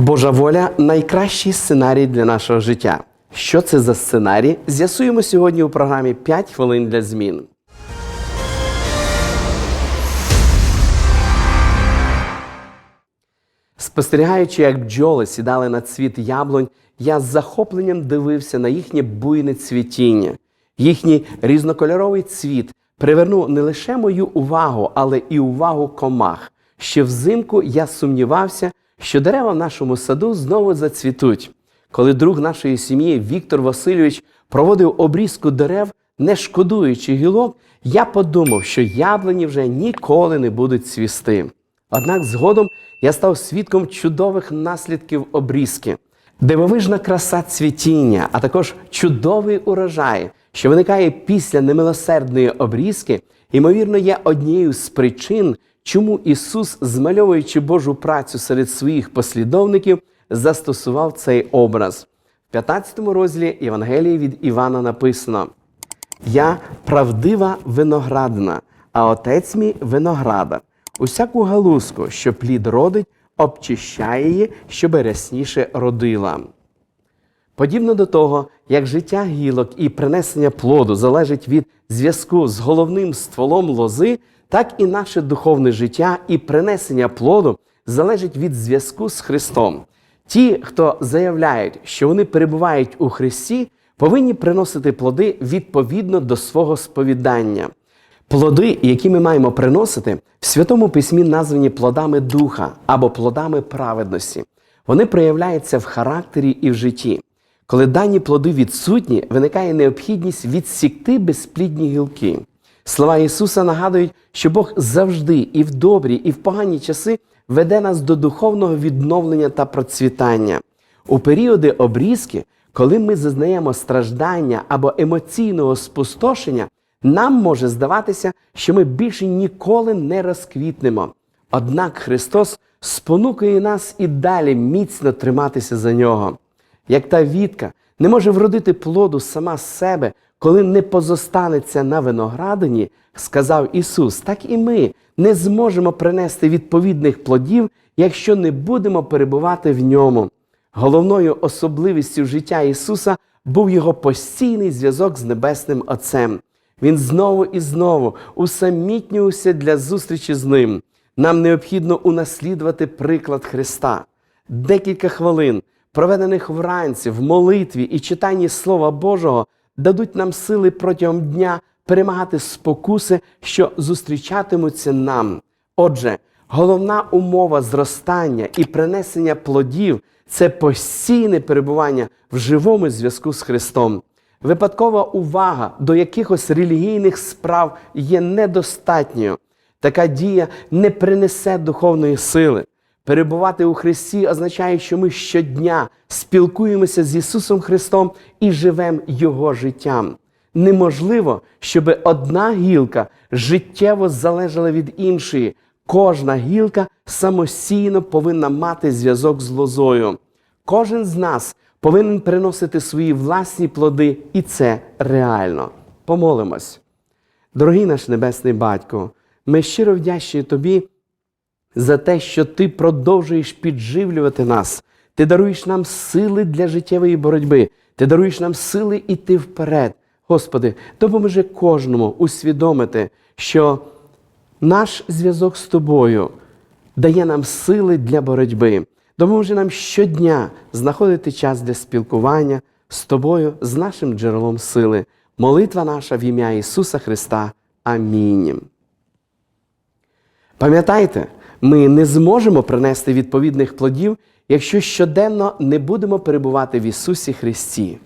Божа воля найкращий сценарій для нашого життя. Що це за сценарій? З'ясуємо сьогодні у програмі «5 хвилин для змін. Спостерігаючи, як бджоли сідали на цвіт яблунь, я з захопленням дивився на їхнє буйне цвітіння. Їхній різнокольоровий цвіт привернув не лише мою увагу, але і увагу комах. Ще взимку я сумнівався, що дерева в нашому саду знову зацвітуть. Коли друг нашої сім'ї Віктор Васильович проводив обрізку дерев, не шкодуючи гілок, я подумав, що яблуні вже ніколи не будуть цвісти. Однак згодом я став свідком чудових наслідків обрізки. Дивовижна краса цвітіння, а також чудовий урожай, що виникає після немилосердної обрізки, ймовірно, є однією з причин, чому Ісус, змальовуючи Божу працю серед своїх послідовників, застосував цей образ. В 15 розділі Євангелії від Івана написано: Я правдива виноградна, а отець мій виноградар. Усяку галузку, що плід родить, обчищає її, щоб рясніше родила. Подібно до того, як життя гілок і принесення плоду залежить від зв'язку з головним стволом лози, так і наше духовне життя і принесення плоду залежить від зв'язку з Христом. Ті, хто заявляють, що вони перебувають у Христі, повинні приносити плоди відповідно до свого сповідання. Плоди, які ми маємо приносити, в Святому Письмі названі плодами духа або плодами праведності. Вони проявляються в характері і в житті. Коли дані плоди відсутні, виникає необхідність відсікти безплідні гілки. Слова Ісуса нагадують, що Бог завжди і в добрі, і в погані часи веде нас до духовного відновлення та процвітання. У періоди обрізки, коли ми зазнаємо страждання або емоційного спустошення, нам може здаватися, що ми більше ніколи не розквітнемо. Однак Христос спонукує нас і далі міцно триматися за нього. Як та вітка не може вродити плоду сама з себе, коли не позостанеться на виноградині, сказав Ісус, так і ми не зможемо принести відповідних плодів, якщо не будемо перебувати в ньому. Головною особливістю життя Ісуса був його постійний зв'язок з Небесним Отцем. Він знову і знову усамітнювався для зустрічі з ним. Нам необхідно унаслідувати приклад Христа. Декілька хвилин, проведених вранці в молитві і читанні Слова Божого, дадуть нам сили протягом дня перемагати спокуси, що зустрічатимуться нам. Отже, головна умова зростання і принесення плодів це постійне перебування в живому зв'язку з Христом. Випадкова увага до якихось релігійних справ є недостатньою. Така дія не принесе духовної сили. Перебувати у Христі означає, що ми щодня спілкуємося з Ісусом Христом і живемо Його життям. Неможливо, щоб одна гілка життєво залежала від іншої. Кожна гілка самостійно повинна мати зв'язок з лозою. Кожен з нас повинен приносити свої власні плоди, і це реально. Помолимось. Дорогий наш Небесний Батько, ми щиро вдячні Тобі за те, що Ти продовжуєш підживлювати нас. Ти даруєш нам сили для життєвої боротьби, Ти даруєш нам сили йти вперед. Господи, допоможи кожному усвідомити, що наш зв'язок з Тобою дає нам сили для боротьби. Допоможи нам щодня знаходити час для спілкування з Тобою, з нашим джерелом сили. Молитва наша в ім'я Ісуса Христа. Амінь. Пам'ятайте, ми не зможемо принести відповідних плодів, якщо щоденно не будемо перебувати в Ісусі Христі.